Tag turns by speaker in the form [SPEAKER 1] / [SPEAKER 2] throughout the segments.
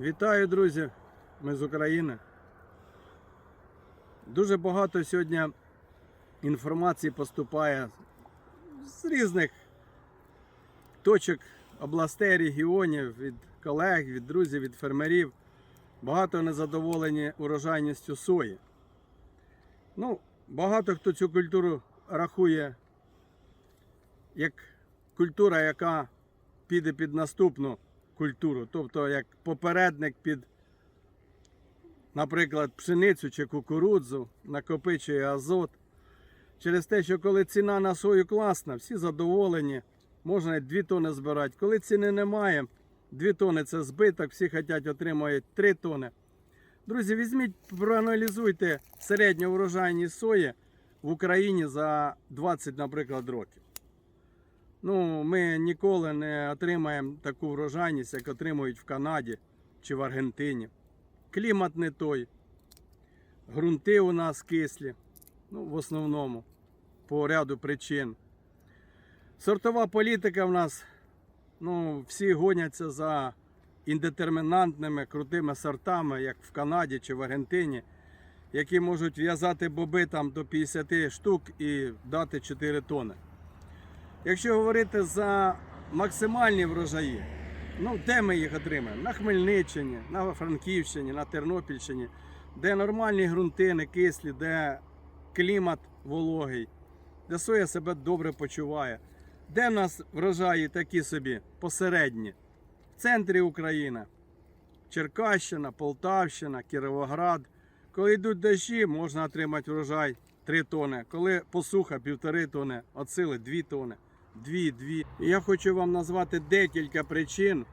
[SPEAKER 1] Вітаю, друзі! Ми з України. Дуже багато сьогодні інформації поступає з різних точок областей, регіонів, від колег, від друзів, від фермерів. Багато незадоволені урожайністю сої. Ну, багато хто цю культуру рахує як культура, яка піде під наступну культуру, тобто як попередник під, наприклад, пшеницю чи кукурудзу, накопичує азот. Через те, що коли ціна на сою класна, всі задоволені, можна 2 тони збирати. Коли ціни немає, 2 тони це збиток, всі хочуть отримати 3 тони. Друзі, візьміть, проаналізуйте середню врожайність сої в Україні за 20, наприклад, років. Ну, ми ніколи не отримаємо таку врожайність, як отримують в Канаді чи в Аргентині. Клімат не той. Грунти у нас кислі. Ну, в основному, по ряду причин. Сортова політика в нас, ну, всі гоняться за індетермінантними крутими сортами, як в Канаді чи в Аргентині, які можуть в'язати боби там до 50 штук і дати 4 тони. Якщо говорити за максимальні врожаї, ну де ми їх отримаємо? На Хмельниччині, на Франківщині, на Тернопільщині, де нормальні ґрунти, не кислі, де клімат вологий, де соя себе добре почуває. Де в нас врожаї такі собі посередні? В центрі України. Черкащина, Полтавщина, Кіровоград. Коли йдуть дощі, можна отримати врожай 3 тони. Коли посуха 1,5 тони, от сили 2 тони. 2-2. І я хочу вам назвати декілька причин,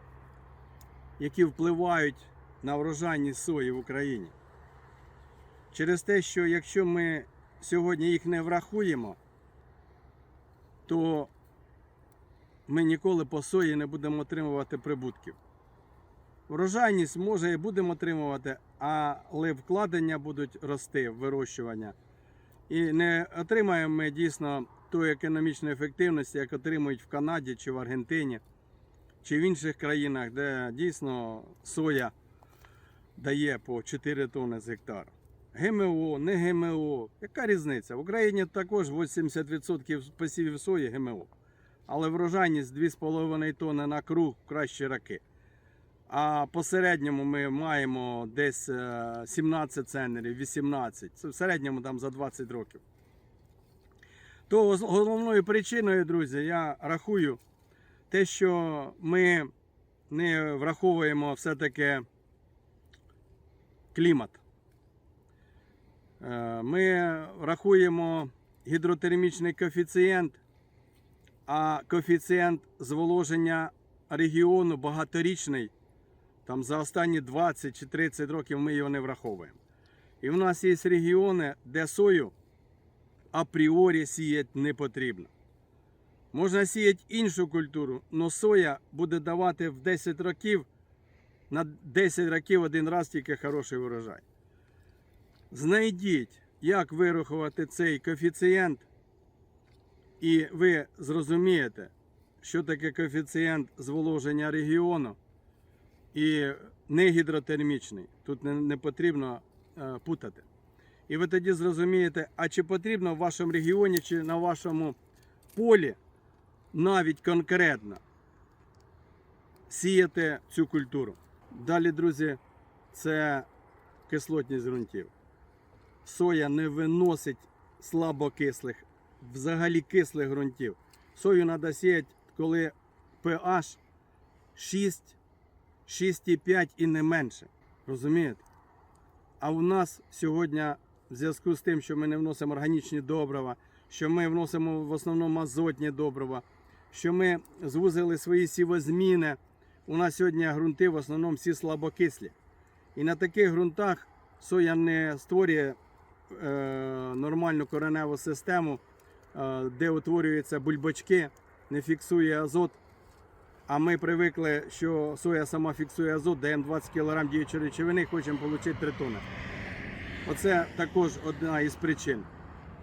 [SPEAKER 1] які впливають на врожайність сої в Україні. Через те, що якщо ми сьогодні їх не врахуємо, то ми ніколи по сої не будемо отримувати прибутків. Врожайність може і будемо отримувати, але вкладення будуть рости в вирощування. І не отримаємо ми дійсно тої економічної ефективності, як отримують в Канаді чи в Аргентині, чи в інших країнах, де дійсно соя дає по 4 тони з гектара. ГМО, не ГМО. Яка різниця? В Україні також 80% посівів сої ГМО. Але врожайність 2,5 тони на круг кращі роки. А по середньому ми маємо десь е, 17 ценерів, 18. Це в середньому там за 20 років. То головною причиною, друзі, я рахую те, що ми не враховуємо все-таки клімат. Е, Ми рахуємо гідротермічний коефіцієнт, а коефіцієнт зволоження регіону багаторічний. Там за останні 20 чи 30 років ми його не враховуємо. І в нас є регіони, де сою апріорі сіяти не потрібно. Можна сіяти іншу культуру, але соя буде давати в 10 років на 10 років один раз тільки хороший урожай. Знайдіть, як вирахувати цей коефіцієнт, і ви зрозумієте, що таке коефіцієнт зволоження регіону і не гідротермічний. Тут не, не потрібно е, путати. І ви тоді зрозумієте, а чи потрібно в вашому регіоні чи на вашому полі навіть конкретно сіяти цю культуру. Далі, друзі, це кислотність ґрунтів. Соя не виносить слабокислих, взагалі кислих ґрунтів. Сою треба сіяти, коли pH 6 6,5 і не менше. Розумієте? А у нас сьогодні, в зв'язку з тим, що ми не вносимо органічні добрива, що ми вносимо в основному азотні добрива, що ми звузили свої сівозміни, у нас сьогодні ґрунти в основному всі слабокислі. І на таких ґрунтах соя не створює е, нормальну кореневу систему, е, де утворюються бульбочки, не фіксує азот. А ми привикли, що соя сама фіксує азот, даємо 20 кг діючої речовини, хочемо отримати 3 тонни. Оце також одна із причин.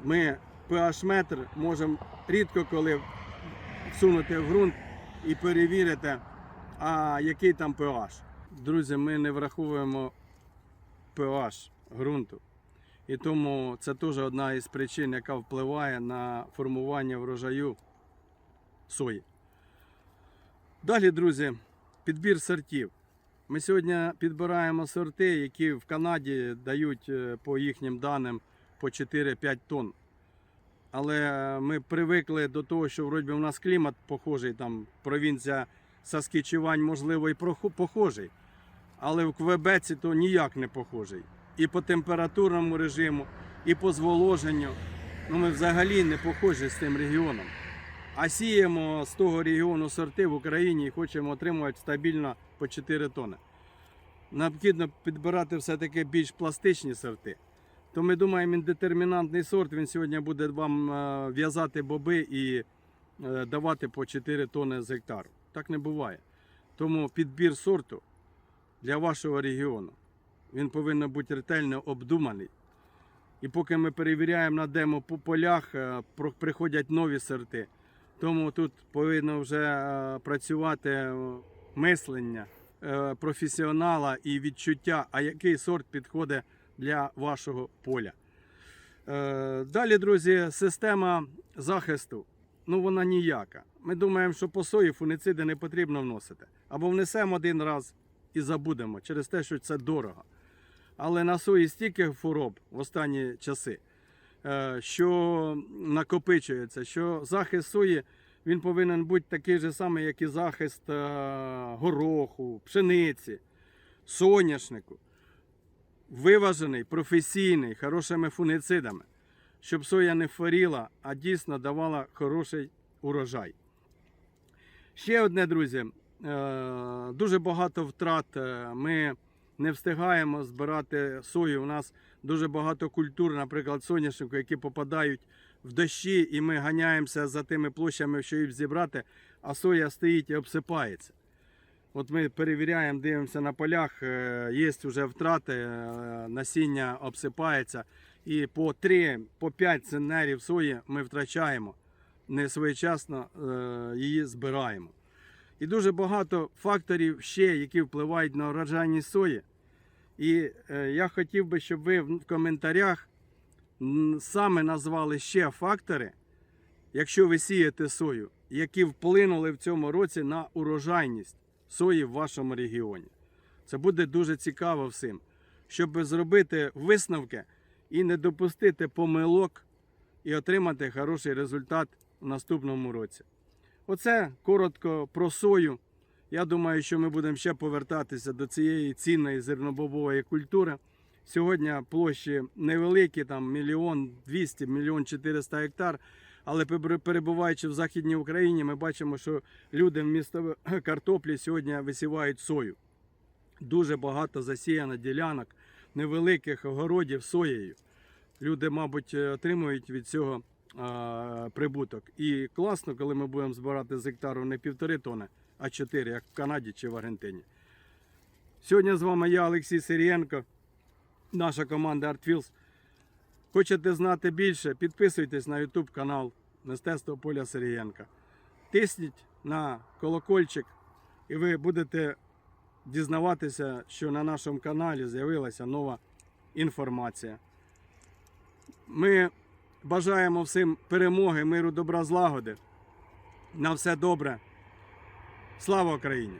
[SPEAKER 1] Ми pH-метр можемо рідко коли всунути в ґрунт і перевірити, а який там pH. друзі, ми не враховуємо pH ґрунту. І тому це теж одна із причин, яка впливає на формування врожаю сої. Далі, друзі, підбір сортів. Ми сьогодні підбираємо сорти, які в Канаді дають е, по їхнім даним по 4-5 тонн. Але ми привикли до того, що вроді у нас клімат похожий, там провінція Саскічевань, можливо, і похожий. Але в Квебеці то ніяк не похожий. І по температурному режиму, і по зволоженню. Ну, ми взагалі не похожі з тим регіоном. А сіємо з того регіону сорти в Україні і хочемо отримувати стабільно по 4 тони. Необхідно підбирати все-таки більш пластичні сорти. То ми думаємо, індетермінантний сорт він сьогодні буде вам е, в'язати боби і е, давати по 4 тони з гектару. Так не буває. Тому підбір сорту для вашого регіону він повинен бути ретельно обдуманий. І поки ми перевіряємо на демо по полях, е, приходять нові сорти. Тому тут повинно вже е, працювати е, мислення е, професіонала і відчуття, а який сорт підходить для вашого поля. Далі, друзі, система захисту. Ну, вона ніяка. Ми думаємо, що по сої фунициди не потрібно вносити. Або внесемо один раз і забудемо через те, що це дорого. Але на сої стільки хвороб в останні часи, що накопичується, що захист сої він повинен бути такий же самий, як і захист е, гороху, пшениці, соняшнику. Виважений, професійний, хорошими фуницидами, щоб соя не хворіла, а дійсно давала хороший урожай. Ще одне, друзі, е, дуже багато втрат. е, Ми не встигаємо збирати сою. У нас дуже багато культур, наприклад, соняшнику, які попадають в дощі, і ми ганяємося за тими площами, що їх зібрати, а соя стоїть і обсипається. От ми перевіряємо, дивимося на полях, е, є вже втрати, е, насіння обсипається. І по 3, по 5 центнерів сої ми втрачаємо, не своєчасно е, її збираємо. І дуже багато факторів ще, які впливають на урожайність сої. І е, я хотів би, щоб ви в коментарях саме назвали ще фактори, якщо ви сієте сою, які вплинули в цьому році на урожайність сої в вашому регіоні. Це буде дуже цікаво всім, щоб зробити висновки і не допустити помилок і отримати хороший результат в наступному році. Оце коротко про сою. Я думаю, що ми будемо ще повертатися до цієї цінної зернобобової культури. Сьогодні площі невеликі, там мільйон двісті, мільйон 400 гектар. Але перебуваючи в Західній Україні, ми бачимо, що люди вмісто картоплі сьогодні висівають сою. Дуже багато засіяно ділянок, невеликих огородів соєю. Люди, мабуть, отримують від цього прибуток. І класно, коли ми будемо збирати з гектару не півтори тони, а 4, як в Канаді чи в Аргентині. Сьогодні з вами я, Олексій Сирієнко, наша команда ArtFields. Хочете знати більше? Підписуйтесь на YouTube канал Мистецтво Поля Сирієнка. Тисніть на колокольчик, і ви будете дізнаватися, що на нашому каналі з'явилася нова інформація. Ми бажаємо всім перемоги, миру, добра, злагоди. На все добре. Слава Україні!